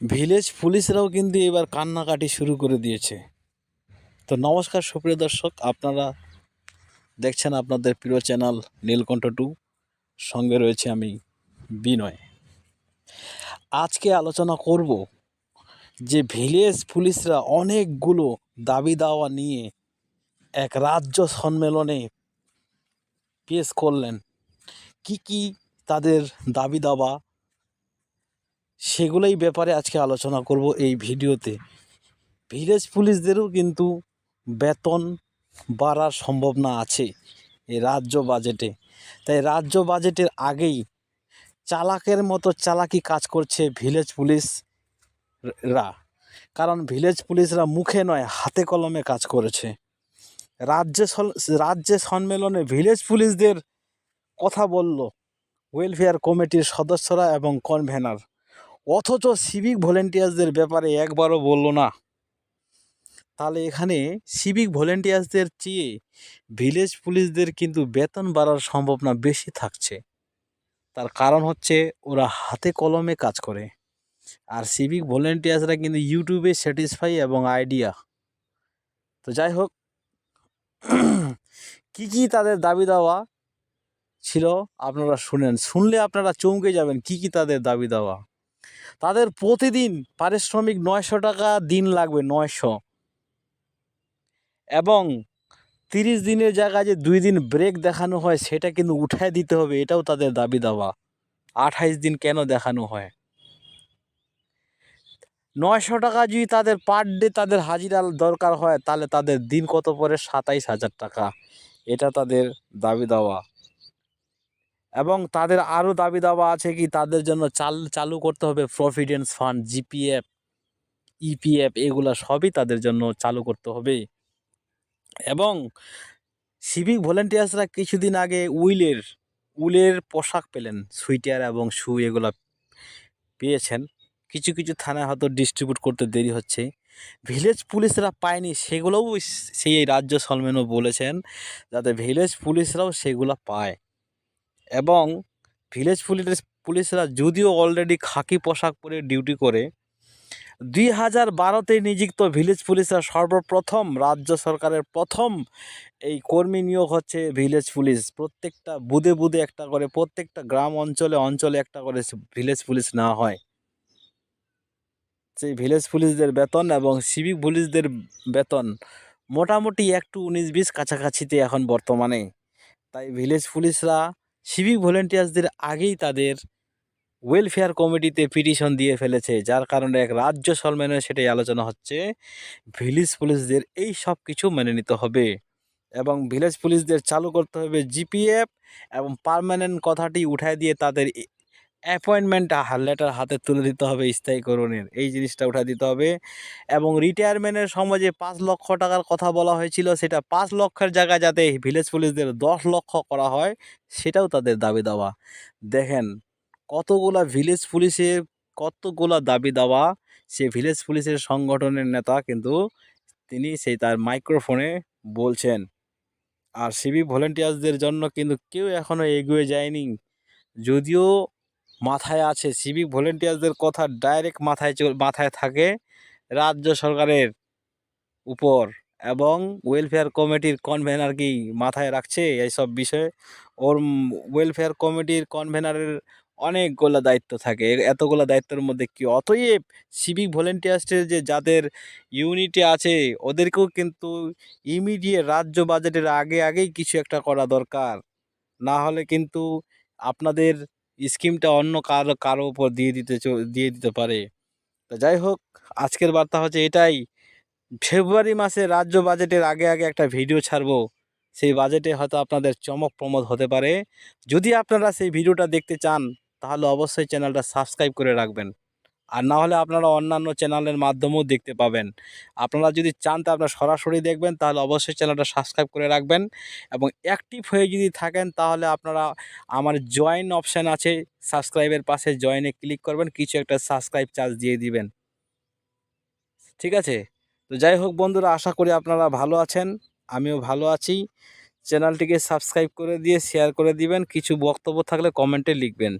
Village পুলিশরাও কিন্তু এবার কান্নাকাটি শুরু করে দিয়েছে। তো নমস্কার, সুপ্রিয় দর্শক, আপনারা দেখছেন আপনাদের প্রিয় চ্যানেল নীলকণ্ঠ টু। সঙ্গে রয়েছে আমি, বিনয়। আজকে আলোচনা করব যে ভিলেজ পুলিশরা অনেকগুলো দাবি দাওয়া নিয়ে এক রাজ্য সম্মেলনে পেশ করলেন। কি কি তাদের দাবি দাবা সেগুলোই ব্যাপারে আজকে আলোচনা করব এই ভিডিওতে। ভিলেজ পুলিশদেরও কিন্তু বেতন বাড়ার সম্ভাবনা আছে এই রাজ্য বাজেটে। তাই রাজ্য বাজেটের আগেই চালাকের মতো চালাকি কাজ করছে ভিলেজ পুলিশরা। কারণ ভিলেজ পুলিশরা মুখে নয়, হাতে কলমে কাজ করেছে। রাজ্য রাজ্য সম্মেলনে ভিলেজ পুলিশদের কথা বলল ওয়েলফেয়ার কমিটির সদস্যরা এবং কনভেনার। অথচ সিভিক ভলেন্টিয়ার্সদের ব্যাপারে একবারও বলল না। তাহলে এখানে সিভিক ভলেন্টিয়ার্সদের চেয়ে ভিলেজ পুলিশদের কিন্তু বেতন বাড়ার সম্ভাবনা বেশি থাকছে। তার কারণ হচ্ছে ওরা হাতে কলমে কাজ করে। আর সিভিক ভলেন্টিয়ার্সরা কিন্তু ইউটিউবে স্যাটিসফাই এবং আইডিয়া তো যাই হোক, কি কি তাদের দাবি দেওয়া ছিল আপনারা শুনেন। শুনলে আপনারা চমকে যাবেন, কি কি তাদের দাবি দেওয়া। তাদের প্রতিদিন পারিশ্রমিক নয়শো টাকা, দিন লাগবে নয়শো। এবং তিরিশ দিনের জায়গায় যে দুই দিন ব্রেক দেখানো হয়, সেটা কিন্তু উঠায় দিতে হবে, এটাও তাদের দাবি দাওয়া। আঠাইশ দিন কেন দেখানো হয়? নয়শো টাকা যদি তাদের পার ডে তাদের হাজিরা দরকার হয়, তাহলে তাদের দিন কত পরে সাতাইশ হাজার টাকা। এটা তাদের দাবি দেওয়া। এবং তাদের আরও দাবি দাওয়া আছে কি, তাদের জন্য চাল, চালু করতে হবে প্রভিডেন্স ফান্ড জিপিএফ ইপিএফ এগুলো সবই তাদের জন্য চালু করতে হবে। এবং সিভিক ভলেন্টিয়ার্সরা কিছুদিন আগে উইলের উলের পোশাক পেলেন সুইটার এবং শু এগুলো পেয়েছেন। কিছু কিছু থানায় হয়তো ডিস্ট্রিবিউট করতে দেরি হচ্ছে। ভিলেজ পুলিশরা পায়নি, সেগুলোও সেই রাজ্য সলমেনও বলেছেন, যাতে ভিলেজ পুলিশরাও সেগুলো পায়। এবং ভিলেজ পুলিশ, পুলিশরা যদিও অলরেডি খাকি পোশাক পরে ডিউটি করে, দুই হাজার বারোতে নিযুক্ত ভিলেজ পুলিশরা সর্বপ্রথম রাজ্য সরকারের প্রথম এই কর্মী নিয়োগ হচ্ছে ভিলেজ পুলিশ। প্রত্যেকটা বুদে বুদে একটা করে, প্রত্যেকটা গ্রাম অঞ্চলে অঞ্চলে একটা করে ভিলেজ পুলিশ নেওয়া হয়। সেই ভিলেজ পুলিশদের বেতন এবং সিভিক পুলিশদের বেতন মোটামুটি একটু উনিশ বিশ কাছাকাছিতে এখন বর্তমানে। তাই ভিলেজ পুলিশরা সিভিক ভলেন্টিয়ার্সদের আগেই তাদের ওয়েলফেয়ার কমিটিতে পিটিশন দিয়ে ফেলেছে, যার কারণে এক রাজ্য সম্মেলনে সেটাই আলোচনা হচ্ছে। ভিলেজ পুলিশদের এই সব কিছু মেনে নিতে হবে এবং ভিলেজ পুলিশদের চালু করতে হবে জিপিএফ এবং পারমানেন্ট কথাটি উঠায় দিয়ে তাদের অ্যাপয়েন্টমেন্ট লেটার হাতে তুলে দিতে হবে স্থায়ীকরণের এই জিনিসটা উঠায় দিতে হবে। এবং রিটায়ারমেন্টের সময় যে পাঁচ লক্ষ টাকার কথা বলা হয়েছিল, সেটা পাঁচ লক্ষের জায়গায় যাতে ভিলেজ পুলিশদের দশ লক্ষ করা হয়, সেটাও তাদের দাবি দেওয়া। দেখেন, কতগুলা ভিলেজ পুলিশের কতগুলা দাবি দেওয়া, সে ভিলেজ পুলিশের সংগঠনের নেতা কিন্তু তিনি সেই তার মাইক্রোফোনে বলছেন। আর সিভিক ভলেন্টিয়ার্সদের জন্য কিন্তু কেউ এখনও এগিয়ে যায়নি। যদিও মাথায় আছে সিভিক ভলেন্টিয়ার্সদের কথা ডাইরেক্ট মাথায় মাথায় থাকে রাজ্য সরকারের উপর এবং ওয়েলফেয়ার কমিটির কনভেনার কি মাথায় রাখছে এইসব বিষয়ে। ওর ওয়েলফেয়ার কমিটির কনভেনারের অনেকগুলো দায়িত্ব থাকে। এতগুলো দায়িত্বের মধ্যে কি? অতএব সিভিক ভলেন্টিয়ার্সের যে যাদের ইউনিটে আছে, ওদেরকেও কিন্তু ইমিডিয়েট রাজ্য বাজেটের আগে আগেই কিছু একটা করা দরকার। না হলে কিন্তু আপনাদের স্কিমটা অন্য কারও কারও উপর দিয়ে দিতে দিয়ে দিতে পারে। তা যাই হোক, আজকের বার্তা হচ্ছে এটাই। ফেব্রুয়ারি মাসে রাজ্য বাজেটের আগে আগে একটা ভিডিও ছাড়বো। সেই বাজেটে হয়তো আপনাদের চমক প্রমোদ হতে পারে। যদি আপনারা সেই ভিডিওটা দেখতে চান, তাহলে অবশ্যই চ্যানেলটা সাবস্ক্রাইব করে রাখবেন। আর না হলে আপনারা অন্যান্য চ্যানেলের মাধ্যমেও দেখতে পাবেন। আপনারা যদি চান তা আপনারা সরাসরি দেখবেন, তাহলে অবশ্যই চ্যানেলটা সাবস্ক্রাইব করে রাখবেন এবং অ্যাক্টিভ হয়ে যদি থাকেন, তাহলে আপনারা আমার জয়েন অপশান আছে, সাবস্ক্রাইবের পাশে জয়েনে ক্লিক করবেন, কিছু একটা সাবস্ক্রাইব চার্জ দিয়ে দিবেন। ঠিক আছে? তো যাই হোক বন্ধুরা, আশা করি আপনারা ভালো আছেন, আমিও ভালো আছি। চ্যানেলটিকে সাবস্ক্রাইব করে দিয়ে, শেয়ার করে দিবেন, কিছু বক্তব্য থাকলে কমেন্টে লিখবেন।